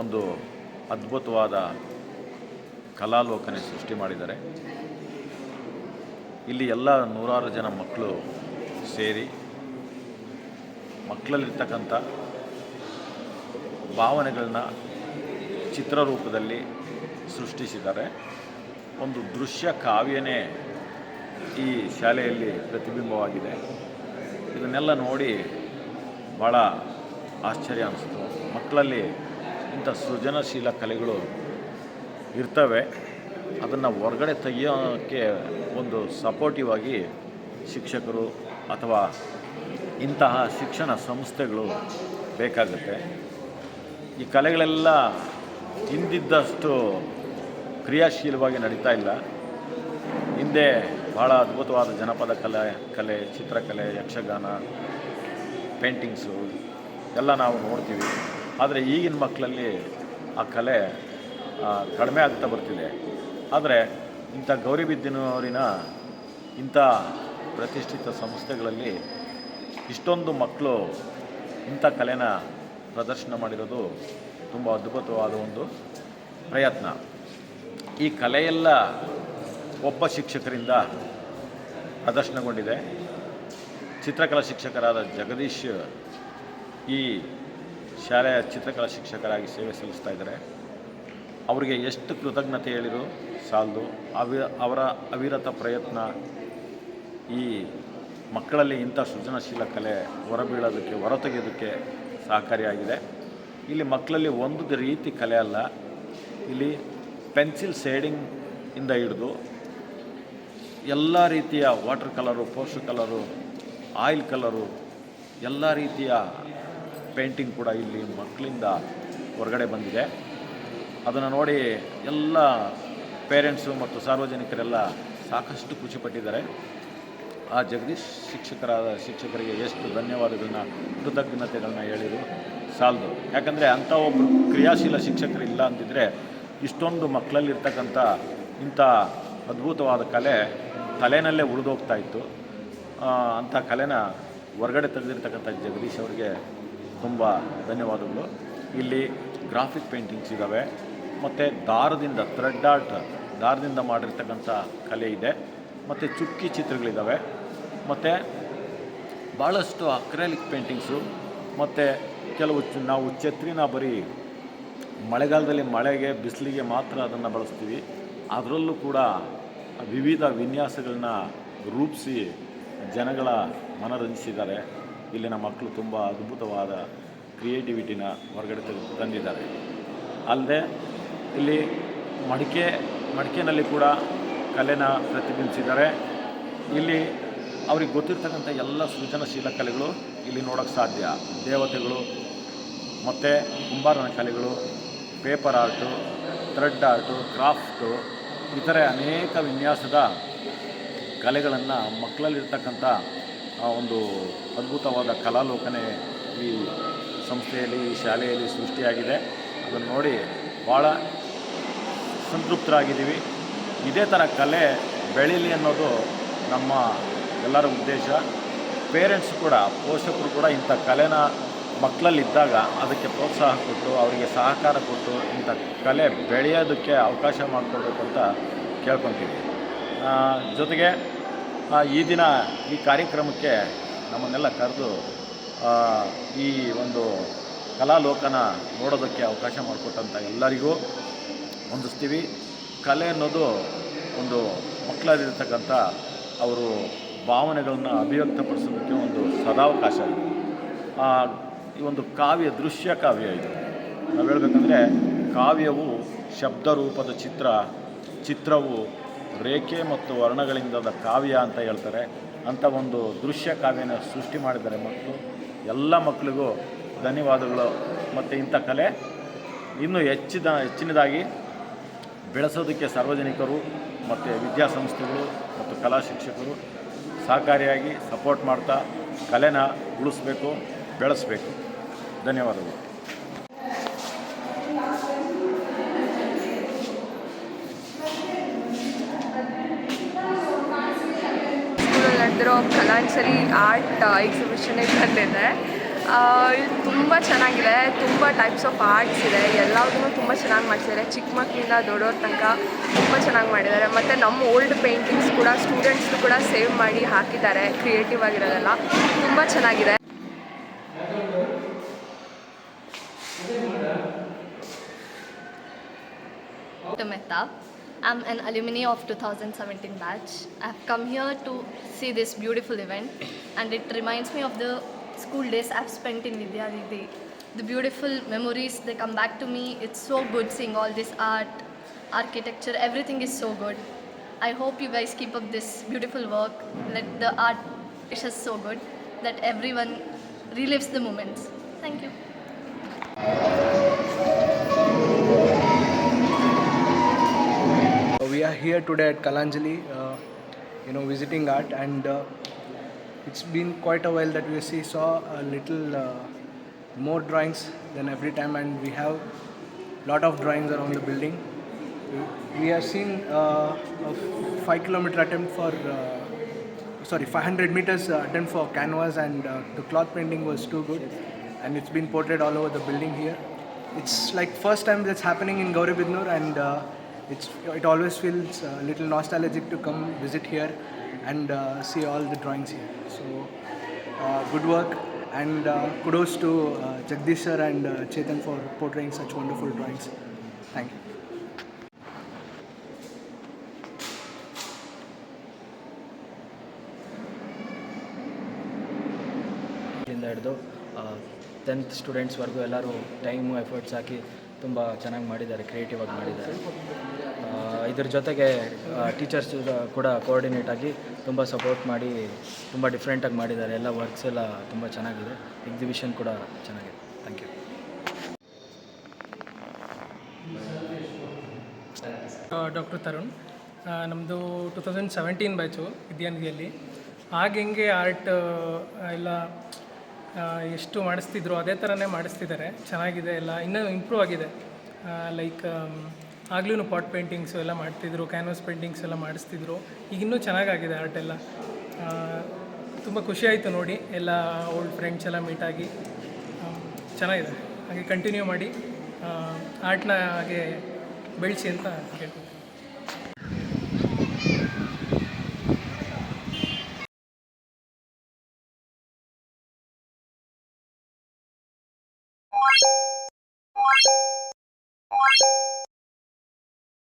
ಒಂದು ಅದ್ಭುತವಾದ ಕಲಾಲೋಕನೆ ಸೃಷ್ಟಿ ಮಾಡಿದ್ದಾರೆ. ಇಲ್ಲಿ ಎಲ್ಲ ನೂರಾರು ಜನ ಮಕ್ಕಳು ಸೇರಿ ಮಕ್ಕಳಲ್ಲಿರ್ತಕ್ಕಂಥ ಭಾವನೆಗಳನ್ನ ಚಿತ್ರರೂಪದಲ್ಲಿ ಸೃಷ್ಟಿಸಿದ್ದಾರೆ. ಒಂದು ದೃಶ್ಯ ಕಾವ್ಯನೇ ಈ ಶಾಲೆಯಲ್ಲಿ ಪ್ರತಿಬಿಂಬವಾಗಿದೆ. ಇದನ್ನೆಲ್ಲ ನೋಡಿ ಭಾಳ ಆಶ್ಚರ್ಯ ಅನಿಸ್ತು ಮಕ್ಕಳಲ್ಲಿ ಇಂಥ ಸೃಜನಶೀಲ ಕಲೆಗಳು ಇರ್ತವೆ. ಅದನ್ನು ಹೊರಗಡೆ ತೆಗಿಯೋಕ್ಕೆ ಒಂದು ಸಪೋರ್ಟಿವ್ ಆಗಿ ಶಿಕ್ಷಕರು ಅಥವಾ ಇಂತಹ ಶಿಕ್ಷಣ ಸಂಸ್ಥೆಗಳು ಬೇಕಾಗುತ್ತೆ. ಈ ಕಲೆಗಳೆಲ್ಲ ಹಿಂದಿದ್ದಷ್ಟು ಕ್ರಿಯಾಶೀಲವಾಗಿ ನಡೀತಾ ಇಲ್ಲ. ಹಿಂದೆ ಭಾಳ ಅದ್ಭುತವಾದ ಜನಪದ ಕಲೆ ಕಲೆ, ಚಿತ್ರಕಲೆ, ಯಕ್ಷಗಾನ ಪೇಂಟಿಂಗ್ಸು ಎಲ್ಲ ನಾವು ನೋಡ್ತೀವಿ. ಆದರೆ ಈಗಿನ ಮಕ್ಕಳಲ್ಲಿ ಆ ಕಲೆ ಕಡಿಮೆ ಆಗ್ತಾ ಬರ್ತಿದೆ. ಆದರೆ ಇಂಥ ಗೌರಿಬಿದ್ದಿನೂರಿನ ಇಂಥ ಪ್ರತಿಷ್ಠಿತ ಸಂಸ್ಥೆಗಳಲ್ಲಿ ಇಷ್ಟೊಂದು ಮಕ್ಕಳು ಇಂಥ ಕಲೆನ ಪ್ರದರ್ಶನ ಮಾಡಿರೋದು ತುಂಬ ಅದ್ಭುತವಾದ ಒಂದು ಪ್ರಯತ್ನ. ಈ ಕಲೆಯೆಲ್ಲ ಒಬ್ಬ ಶಿಕ್ಷಕರಿಂದ ಪ್ರದರ್ಶನಗೊಂಡಿದೆ. ಚಿತ್ರಕಲಾ ಶಿಕ್ಷಕರಾದ ಜಗದೀಶ್ ಈ ಶಾಲೆಯ ಚಿತ್ರಕಲಾ ಶಿಕ್ಷಕರಾಗಿ ಸೇವೆ ಸಲ್ಲಿಸ್ತಾ ಇದ್ದಾರೆ. ಅವರಿಗೆ ಎಷ್ಟು ಕೃತಜ್ಞತೆ ಹೇಳಿದ್ರು ಸಾಲದು. ಅವಿ, ಅವರ ಅವಿರತ ಪ್ರಯತ್ನ ಈ ಮಕ್ಕಳಲ್ಲಿ ಇಂಥ ಸೃಜನಶೀಲ ಕಲೆ ಹೊರಬೀಳೋದಕ್ಕೆ, ಹೊರತೆಗೆಯೋದಕ್ಕೆ ಸಹಕಾರಿಯಾಗಿದೆ. ಇಲ್ಲಿ ಮಕ್ಕಳಲ್ಲಿ ಒಂದು ರೀತಿ ಕಲೆ ಅಲ್ಲ. ಇಲ್ಲಿ ಪೆನ್ಸಿಲ್ ಶೇಡಿಂಗ್ ಇಂದ ಹಿಡಿದು ಎಲ್ಲ ರೀತಿಯ water colour poster colour, oil colour, ಎಲ್ಲ ರೀತಿಯ ಪೇಂಟಿಂಗ್ ಕೂಡ ಇಲ್ಲಿ ಮಕ್ಕಳಿಂದ ಹೊರಗಡೆ ಬಂದಿದೆ. ಅದನ್ನು ನೋಡಿ ಎಲ್ಲ ಪೇರೆಂಟ್ಸು ಮತ್ತು ಸಾರ್ವಜನಿಕರೆಲ್ಲ ಸಾಕಷ್ಟು ಖುಷಿಪಟ್ಟಿದ್ದಾರೆ ಆ ಜಗದೀಶ್ ಶಿಕ್ಷಕರಾದ ಶಿಕ್ಷಕರಿಗೆ ಎಷ್ಟು ಧನ್ಯವಾದಗಳನ್ನ, ಕೃತಜ್ಞತೆಗಳನ್ನ ಹೇಳಿದರು. ಸಾಲದು. ಯಾಕಂದರೆ ಅಂಥ ಒಬ್ಬರು ಕ್ರಿಯಾಶೀಲ ಶಿಕ್ಷಕರು ಇಲ್ಲ ಅಂತಿದ್ರೆ ಇಷ್ಟೊಂದು ಮಕ್ಕಳಲ್ಲಿರ್ತಕ್ಕಂಥ ಇಂಥ ಅದ್ಭುತವಾದ ಕಲೆ ತಲೆನಲ್ಲೇ ಉಳಿದೋಗ್ತಾ ಇತ್ತು. ಅಂಥ ಕಲೆನ ಹೊರಗಡೆ ತೆಗೆದಿರ್ತಕ್ಕಂಥ ಜಗದೀಶ್ ಅವರಿಗೆ ತುಂಬ ಧನ್ಯವಾದಗಳು. ಇಲ್ಲಿ ಗ್ರಾಫಿಕ್ ಪೇಂಟಿಂಗ್ಸ್ ಇದ್ದಾವೆ ಮತ್ತು ದಾರದಿಂದ ಥ್ರೆಡ್ ಆರ್ಟ್ ದಾರದಿಂದ ಮಾಡಿರ್ತಕ್ಕಂಥ ಕಲೆ ಇದೆ. ಮತ್ತು ಚುಕ್ಕಿ ಚಿತ್ರಗಳಿದ್ದಾವೆ ಮತ್ತು ಭಾಳಷ್ಟು ಅಕ್ರಾಲಿಕ್ ಪೇಂಟಿಂಗ್ಸು ಮತ್ತು ಕೆಲವು ನಾವು ಛತ್ರಿನ ಬರೀ ಮಳೆಗಾಲದಲ್ಲಿ ಮಳೆಗೆ, ಬಿಸಿಲಿಗೆ ಮಾತ್ರ ಅದನ್ನು ಬಳಸ್ತೀವಿ. ಅದರಲ್ಲೂ ಕೂಡ ವಿವಿಧ ವಿನ್ಯಾಸಗಳನ್ನ ರೂಪಿಸಿ ಜನಗಳ ಮನರಂಜಿಸಿದ್ದಾರೆ. ಇಲ್ಲಿನ ಮಕ್ಕಳು ತುಂಬ ಅದ್ಭುತವಾದ ಕ್ರಿಯೇಟಿವಿಟಿನ ಹೊರಗಡೆ ತೆಗೆದು ತಂದಿದ್ದಾರೆ. ಅಲ್ಲದೆ ಇಲ್ಲಿ ಮಡಿಕೆ, ಮಡಿಕೆನಲ್ಲಿ ಕೂಡ ಕಲೆನ ಪ್ರತಿಬಿಂಬಿಸಿದ್ದಾರೆ. ಇಲ್ಲಿ ಅವ್ರಿಗೆ ಗೊತ್ತಿರ್ತಕ್ಕಂಥ ಎಲ್ಲ ಸೃಜನಶೀಲ ಕಲೆಗಳು ಇಲ್ಲಿ ನೋಡೋಕ್ಕೆ ಸಾಧ್ಯ. ದೇವತೆಗಳು ಮತ್ತು ಕುಂಬಾರನ ಕಲೆಗಳು, paper art, thread art, craft ಇತರೆ ಅನೇಕ ವಿನ್ಯಾಸದ ಕಲೆಗಳನ್ನು ಮಕ್ಕಳಲ್ಲಿರ್ತಕ್ಕಂಥ ಆ ಒಂದು ಅದ್ಭುತವಾದ ಕಲಾಲೋಕನೆ ಈ ಸಂಸ್ಥೆಯಲ್ಲಿ, ಈ ಶಾಲೆಯಲ್ಲಿ ಸೃಷ್ಟಿಯಾಗಿದೆ. ಅದನ್ನು ನೋಡಿ ಭಾಳ ಸಂತೃಪ್ತರಾಗಿದ್ದೀವಿ. ಇದೇ ಥರ ಕಲೆ ಬೆಳೀಲಿ ಅನ್ನೋದು ನಮ್ಮ ಎಲ್ಲರ ಉದ್ದೇಶ. ಪೇರೆಂಟ್ಸ್ ಕೂಡ, ಪೋಷಕರು ಕೂಡ ಇಂಥ ಕಲೆನ ಮಕ್ಕಳಲ್ಲಿದ್ದಾಗ ಅದಕ್ಕೆ ಪ್ರೋತ್ಸಾಹ ಕೊಟ್ಟು, ಅವರಿಗೆ ಸಹಕಾರ ಕೊಟ್ಟು ಇಂಥ ಕಲೆ ಬೆಳೆಯೋದಕ್ಕೆ ಅವಕಾಶ ಮಾಡಿಕೊಡ್ಬೇಕು ಅಂತ ಕೇಳ್ಕೊತೀವಿ. ಜೊತೆಗೆ ಈ ದಿನ ಈ ಕಾರ್ಯಕ್ರಮಕ್ಕೆ ನಮ್ಮನ್ನೆಲ್ಲ ಕರೆದು ಈ ಒಂದು ಕಲಾಲೋಕನ ನೋಡೋದಕ್ಕೆ ಅವಕಾಶ ಮಾಡಿಕೊಟ್ಟಂಥ ಎಲ್ಲರಿಗೂ ಹೊಂದಿಸ್ತೀವಿ ಕಲೆ ಅನ್ನೋದು ಒಂದು ಮಕ್ಕಳಲ್ಲಿರ್ತಕ್ಕಂಥ ಅವರು ಭಾವನೆಗಳನ್ನು ಅಭಿವ್ಯಕ್ತಪಡಿಸೋದಕ್ಕೆ ಒಂದು ಸದಾವಕಾಶ ಇದೆ. ಈ ಒಂದು ಕಾವ್ಯ ದೃಶ್ಯ ಕಾವ್ಯ ಇದು. ನಾವು ಹೇಳಬೇಕಂದ್ರೆ ಕಾವ್ಯವು ಶಬ್ದ ರೂಪದ ಚಿತ್ರ, ಚಿತ್ರವು ರೇಖೆ ಮತ್ತು ವರ್ಣಗಳಿಂದಾದ ಕಾವ್ಯ ಅಂತ ಹೇಳ್ತಾರೆ. ಅಂಥ ಒಂದು ದೃಶ್ಯ ಕಾವ್ಯನ ಸೃಷ್ಟಿ ಮಾಡಿದ್ದಾರೆ ಮತ್ತು ಎಲ್ಲ ಮಕ್ಕಳಿಗೂ ಧನ್ಯವಾದಗಳು. ಮತ್ತು ಇಂಥ ಕಲೆ ಇನ್ನೂ ಹೆಚ್ಚಿದ ಹೆಚ್ಚಿನದಾಗಿ ಬೆಳೆಸೋದಕ್ಕೆ ಸಾರ್ವಜನಿಕರು ಮತ್ತು ವಿದ್ಯಾಸಂಸ್ಥೆಗಳು ಮತ್ತು ಕಲಾ ಶಿಕ್ಷಕರು ಸಹಕಾರಿಯಾಗಿ ಸಪೋರ್ಟ್ ಮಾಡ್ತಾ ಕಲೆನ ಉಳಿಸ್ಬೇಕು, ಬೆಳೆಸಬೇಕು. ಧನ್ಯವಾದಗಳು. ಸ್ಕೂಲಲ್ಲಿ ಕಲಾಂಚಲಿ ಆರ್ಟ್ ಎಕ್ಸಿಬಿಷನಿಗೆ ಬಂದಿದ್ದೆ ಇದು ತುಂಬ ಚೆನ್ನಾಗಿದೆ. ತುಂಬ ಟೈಪ್ಸ್ ಆಫ್ ಆರ್ಟ್ಸ್ ಇದೆ. ಎಲ್ಲದನ್ನು ತುಂಬ ಚೆನ್ನಾಗಿ ಮಾಡ್ತಿದ್ದಾರೆ ಚಿಕ್ಕ ಮಕ್ಕಳಿಂದ ದೊಡ್ಡವ್ರ ತನಕ ತುಂಬ ಚೆನ್ನಾಗಿ ಮಾಡಿದ್ದಾರೆ. ಮತ್ತು ನಮ್ಮ ಓಲ್ಡ್ ಪೇಂಟಿಂಗ್ಸ್ ಕೂಡ ಸ್ಟೂಡೆಂಟ್ಸ್ದು ಕೂಡ ಸೇವ್ ಮಾಡಿ ಹಾಕಿದ್ದಾರೆ. ಕ್ರಿಯೇಟಿವ್ ಆಗಿರೋದೆಲ್ಲ ತುಂಬ ಚೆನ್ನಾಗಿದೆ. Mehta. I'm an alumni of 2017 batch. I've come here to see this beautiful event and it reminds me of the school days I've spent in Vidyaditi. The beautiful memories, they come back to me. It's so good seeing all this art, architecture, everything is so good. I hope you guys keep up this beautiful work. Let the art is just so good that everyone relives the moments. Thank you. Here today at Kalanjali, uh, you know, visiting art, and uh, it's been quite a while that we see saw a little uh, more drawings than every time, and we have lot of drawings around the building. We- have seen uh, a five kilometer attempt for, uh, sorry, 500 meters uh, attempt for canvas, and uh, the cloth painting was too good, and it's been portrayed all over the building here. It's like first time that's happening in Gauri Bidnur, and uh, it's it always feels a little nostalgic to come visit here and uh, see all the drawings here. So uh, good work and uh, kudos to uh, Jagdish sir and uh, Chetan for portraying such wonderful drawings. Thank you. ಹಿಡಿದು tenth ಸ್ಟೂಡೆಂಟ್ಸ್ವರೆಗೂ ಎಲ್ಲರೂ time efforts ಹಾಕಿ ತುಂಬ ಚೆನ್ನಾಗಿ ಮಾಡಿದ್ದಾರೆ creative ಆಗಿ ಮಾಡಿದ್ದಾರೆ ಇದ್ರ ಜೊತೆಗೆ ಟೀಚರ್ಸ್ ಕೂಡ ಕೋಆರ್ಡಿನೇಟ್ ಆಗಿ ತುಂಬ ಸಪೋರ್ಟ್ ಮಾಡಿ, ತುಂಬ ಡಿಫ್ರೆಂಟಾಗಿ ಮಾಡಿದ್ದಾರೆ. ಎಲ್ಲ ವರ್ಕ್ಸ್ ಎಲ್ಲ ತುಂಬ ಚೆನ್ನಾಗಿದೆ. ಎಕ್ಸಿಬಿಷನ್ ಕೂಡ ಚೆನ್ನಾಗಿದೆ. ಥ್ಯಾಂಕ್ ಯು ಡಾಕ್ಟರ್ ತರುಣ್ ನಮ್ಮದು ಟು ತೌಸಂಡ್ ಸೆವೆಂಟೀನ್ ಬ್ಯಾಚು ವಿದ್ಯಾನಿಧಿಯಲ್ಲಿ ಆಗ ಹೆಂಗೆ ಆರ್ಟ್ ಎಲ್ಲ ಎಷ್ಟು ಮಾಡಿಸ್ತಿದ್ರು, ಅದೇ ಥರನೇ ಮಾಡಿಸ್ತಿದ್ದಾರೆ. ಚೆನ್ನಾಗಿದೆ, ಎಲ್ಲ, ಇನ್ನೂ ಇಂಪ್ರೂವ್ ಆಗಿದೆ. ಲೈಕ್ ಆಗ್ಲೂ ಪಾಟ್ ಪೇಂಟಿಂಗ್ಸು ಎಲ್ಲ ಮಾಡ್ತಿದ್ರು, ಕ್ಯಾನ್ವಸ್ ಪೇಂಟಿಂಗ್ಸ್ ಎಲ್ಲ ಮಾಡಿಸ್ತಿದ್ರು. ಈಗ ಇನ್ನೂ ಚೆನ್ನಾಗಾಗಿದೆ ಆರ್ಟ್ ಎಲ್ಲ. ತುಂಬ ಖುಷಿ ಆಯಿತು ನೋಡಿ, ಎಲ್ಲ ಓಲ್ಡ್ ಫ್ರೆಂಡ್ಸ್ ಎಲ್ಲ ಮೀಟಾಗಿ ಚೆನ್ನಾಗಿದೆ. ಹಾಗೆ ಕಂಟಿನ್ಯೂ ಮಾಡಿ ಆರ್ಟ್ನ ಹಾಗೆ ಬೆಳೆಸಿ ಅಂತ ಕೇಳ್ತೀನಿ.